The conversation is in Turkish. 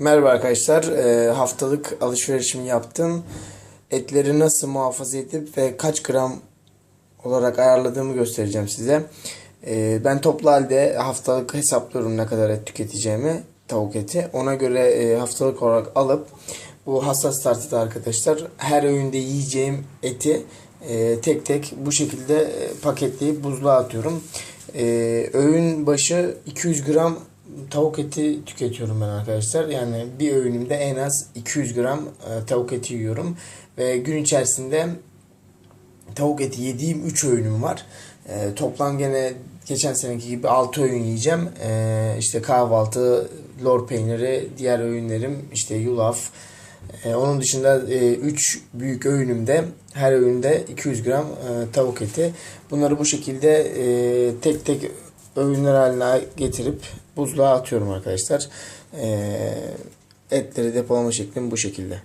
Merhaba arkadaşlar. Ee, haftalık alışverişimi yaptım. Etleri nasıl muhafaza edip ve kaç gram olarak ayarladığımı göstereceğim size. Ee, ben toplu halde haftalık hesaplıyorum ne kadar et tüketeceğimi, tavuk eti. Ona göre e, haftalık olarak alıp bu hassas tartıda arkadaşlar her öğünde yiyeceğim eti e, tek tek bu şekilde e, paketleyip buzluğa atıyorum. Öğün başı 200 gram tavuk eti tüketiyorum ben arkadaşlar. Yani bir öğünümde en az 200 gram e, tavuk eti yiyorum. Ve gün içerisinde tavuk eti yediğim 3 öğünüm var. E, toplam gene geçen seneki gibi 6 öğün yiyeceğim. E, işte kahvaltı, lor peyniri, diğer öğünlerim işte yulaf. E, onun dışında 3 büyük öğünümde her öğünde 200 gram e, tavuk eti. Bunları bu şekilde e, tek tek öğünler haline getirip buzluğa atıyorum arkadaşlar. E, etleri depolama şeklim bu şekilde.